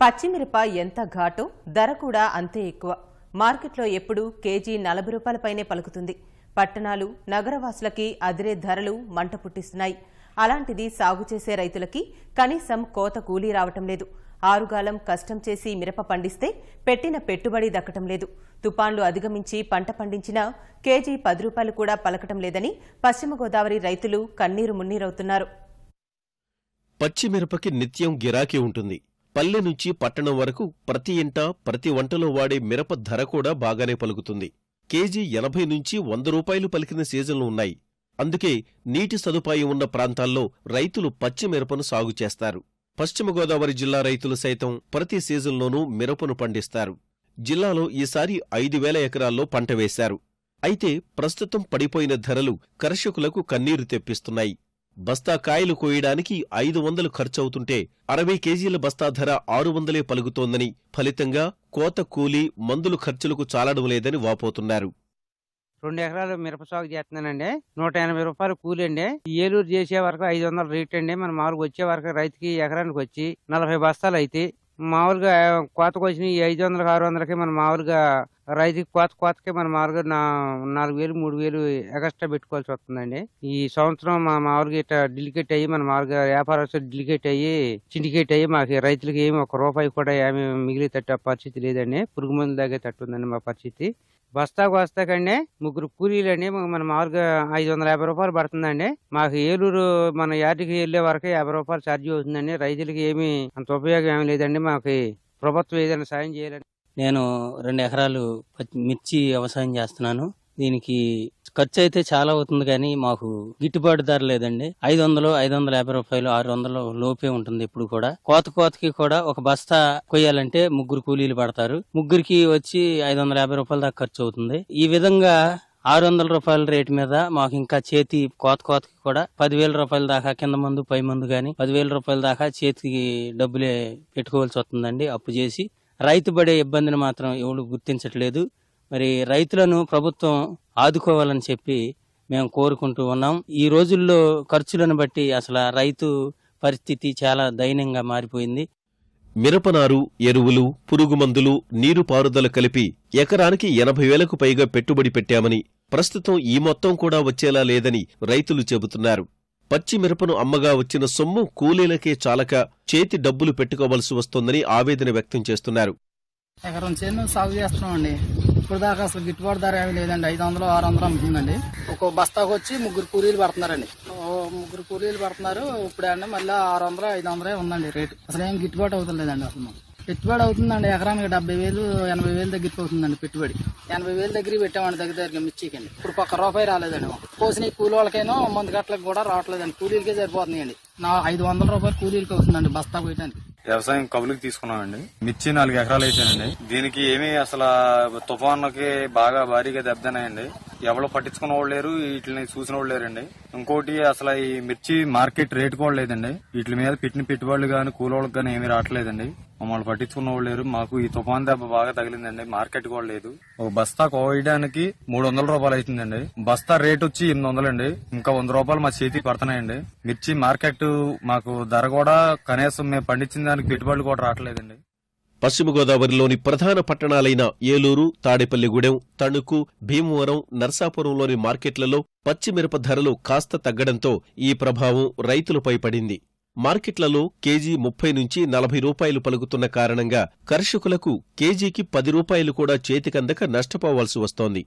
పచ్చిమిరప ఎంత ఘాటో? ధర కూడా అంతే ఎక్కువ. మార్కెట్లో ఎప్పుడూ కేజీ నలభై రూపాయలపైనే పలుకుతుంది. పట్టణాలు నగరవాసులకి అదిరే ధరలు మంట పుట్టిస్తున్నాయి. అలాంటిది సాగు చేసే రైతులకి కనీసం కోత కూలీ రావటం లేదు. ఆరుగాలం కష్టం చేసి మిరప పండిస్తే పెట్టిన పెట్టుబడి దక్కటం లేదు. తుపాన్లు అధిగమించి పంట పండించినా కేజీ పది రూపాయలు కూడా పలకటం లేదని పశ్చిమ గోదావరి రైతులు కన్నీరు మున్నీరవుతున్నారు. పచ్చిమిరపకి నిత్యం గిరాకీ ఉంటుంది. పల్లె నుంచి పట్టణం వరకు ప్రతి ఇంట ప్రతి వంటలో వాడే మిరప ధర కూడా బాగానే పలుకుతుంది. కేజీ ఎనభై నుంచి వంద రూపాయలు పలికిన సీజన్లు ఉన్నాయి. అందుకే నీటి సదుపాయం ఉన్న ప్రాంతాల్లో రైతులు పచ్చిమిరపను సాగు చేస్తారు. పశ్చిమ గోదావరి జిల్లా రైతులు సైతం ప్రతి సీజన్లోనూ మిరపను పండిస్తారు. జిల్లాలో ఈసారి ఐదు వేల ఎకరాల్లో పంట వేశారు. అయితే ప్రస్తుతం పడిపోయిన ధరలు కర్షకులకు కన్నీరు తెప్పిస్తున్నాయి. బస్తా కాయలు కోయడానికి ఐదు వందలు ఖర్చవుతుంటే అరవై కేజీల బస్తా ధర ఆరు వందలే పలుకుతోందని ఫలితంగా కోత కూలీ మందులు ఖర్చులకు చాలడం లేదని వాపోతున్నారు. రెండు ఎకరాలు మిరప సాగు చేస్తున్నానండి. నూట ఎనభై రూపాయలు కూలి అండి. ఏలూరు చేసే వరకు ఐదు వందల రేట్ అండి. మన మామూలుగా వచ్చే వరకు రైతుకి ఎకరానికి వచ్చి నలభై బస్తాలు అయితే మామూలుగా కోతకు వచ్చిన ఐదు వందలకి ఆరు వందలకి మన మామూలుగా రైతుకి కోత కోతకి మన మామూలుగా నా నాలుగు వేలు మూడు వేలు ఎక్స్ట్రా పెట్టుకోవాల్సి వస్తుందండి. ఈ సంవత్సరం మా మామూలుగా ఇట్లా డిలికేట్ అయ్యి మన మామూలుగా వ్యాపారస్తులు డిలికేట్ అయ్యి సిండికేట్ అయ్యి మాకు రైతులకి ఏమి ఒక రూపాయి కూడా ఏమి మిగిలి తట్టే పరిస్థితి లేదండి. పురుగు మందు దాగే తట్టు ఉందండి మా పరిస్థితి. బస్తాకు వస్తాకండి ముగ్గురు కూలీలు అండి మన మామూలుగా ఐదు వందల యాభై రూపాయలు పడుతుందండి. మాకు ఏలూరు మన యార్డుకి వెళ్ళే వరకు యాభై రూపాయలు ఛార్జీ అవుతుందండి. రైతులకి ఏమి అంత ఉపయోగం ఏమీ లేదండి. మాకు ప్రభుత్వం ఏదైనా సాయం చేయాలని నేను రెండు ఎకరాలు పచ్చి- మిర్చి వ్యవసాయం చేస్తున్నాను. దీనికి ఖర్చు అయితే చాలా అవుతుంది కానీ మాకు గిట్టుబాటు ధర లేదండి. ఐదు వందలు ఐదు వందల యాభై రూపాయలు ఆరు వందలు లోపే ఉంటుంది ఇప్పుడు కూడా. కోత కోతకి కూడా ఒక బస్తా కొయ్యాలంటే ముగ్గురు కూలీలు పడతారు. ముగ్గురికి వచ్చి ఐదు వందల యాభై రూపాయల దాకా ఖర్చు అవుతుంది. ఈ విధంగా ఆరు వందల రూపాయల రేటు మీద మాకు ఇంకా చేతి కోత కోతకి కూడా పదివేల రూపాయల దాకా కింద మందు పై మందు కానీ పదివేల రూపాయల దాకా చేతికి డబ్బులే పెట్టుకోవాల్సి వస్తుందండి. అప్పు చేసి రైతు పడే ఇబ్బందిని మాత్రం ఎవరు గుర్తించట్లేదు. మరి రైతులను ప్రభుత్వం ఆదుకోవాలని చెప్పి మేము కోరుకుంటూ ఉన్నాం. ఈ రోజుల్లో ఖర్చులను బట్టి అసలు రైతు పరిస్థితి చాలా దయనీయంగా మారిపోయింది. మిరపనారు ఎరువులు పురుగుమందులు నీరు పారుదల కలిపి ఎకరానికి ఎనభై వేలకు పైగా పెట్టుబడి పెట్టామని ప్రస్తుతం ఈ మొత్తం కూడా వచ్చేలా లేదని రైతులు చెబుతున్నారు. పచ్చిమిరపను అమ్మగా వచ్చిన సొమ్ము కూలీలకే చాలక చేతి డబ్బులు పెట్టుకోవలసి వస్తోందని ఆవేదన వ్యక్తం చేస్తున్నారు. ఎకరం చేను సాగు చేస్తున్నామండి. ఇప్పుడు దాకా అసలు గిట్టుబాటు ధర ఏమీ లేదండి. ఐదు వందలు ఆరు వందలు అమ్ముతుందండి. ఒక బస్తాకు వచ్చి ముగ్గురు కూలీలు పడుతున్నారండి. ముగ్గురు కూలీలు పడుతున్నారు. ఇప్పుడు అండి మళ్ళీ ఆరు వందలు ఐదు వందలే ఉందండి రేటు. అసలు ఏం గిట్టుబాటు అవుతుందండి అసలు మాకు. పెట్టుబడి అవుతుందండి. ఎకరానికి డెబ్బై వేలు ఎనభై వేలు దగ్గరికి అవుతుందండి పెట్టుబడి. ఎనభై వేలు దగ్గరికి పెట్టామండి దగ్గర దగ్గర మిర్చికండి ఇప్పుడు ఒక్క రూపాయి రాలేదండి. కోసిన ఈ కూలి వాళ్ళకైనా మందు గట్లకు కూడా రావట్లేదండి. కూలీలకే సరిపోతున్నాయండి. నా ఐదు వందల రూపాయలు కూలీలకి అవుతుందండి బస్తా పోయటానికి వ్యవసాయం కబులుకి తీసుకున్నామండి. మిర్చి నాలుగు ఎకరాలు అయితేనండి దీనికి ఏమీ అసలు తుఫాన్లకి బాగా భారీగా దెబ్బతినాయండి ఎవరు పట్టించుకున్న వాళ్ళు లేరు వీటిని చూసిన వాళ్ళు లేరండి. ఇంకోటి అసలు ఈ మిర్చి మార్కెట్ రేట్ కూడా లేదండి. వీటి మీద పెట్టిన పెట్టుబడులు కానీ కూలోళ్ళకి కానీ ఏమీ రావట్లేదండి. మమ్మల్ని పట్టించుకున్న వాళ్ళు లేరు. మాకు ఈ తుఫాన్ దెబ్బ బాగా తగిలిందండి. మార్కెట్ కూడా లేదు. ఒక బస్తా కోయడానికి మూడు వందల రూపాయలు అవుతుందండి బస్తా రేట్ వచ్చి ఎనిమిది వందలండి ఇంకా వంద రూపాయలు మా చేతికి పడుతున్నాయండి. మిర్చి మార్కెట్ మాకు ధర కూడా కనీసం మేము పండించిన దానికి పెట్టుబడులు కూడా రావట్లేదండి. పశ్చిమ గోదావరిలోని ప్రధాన పట్టణాలైన ఏలూరు తాడేపల్లిగూడెం తణుకు భీమవరం నర్సాపురంలోని మార్కెట్లలో పచ్చిమిరప ధరలు కాస్త తగ్గడంతో ఈ ప్రభావం రైతులపై పడింది. మార్కెట్లలో కేజీ ముప్పై నుంచి నలభై రూపాయలు పలుకుతున్న కారణంగా కర్షకులకు కేజీకి పది రూపాయలు కూడా చేతికందక నష్టపోవాల్సి వస్తోంది.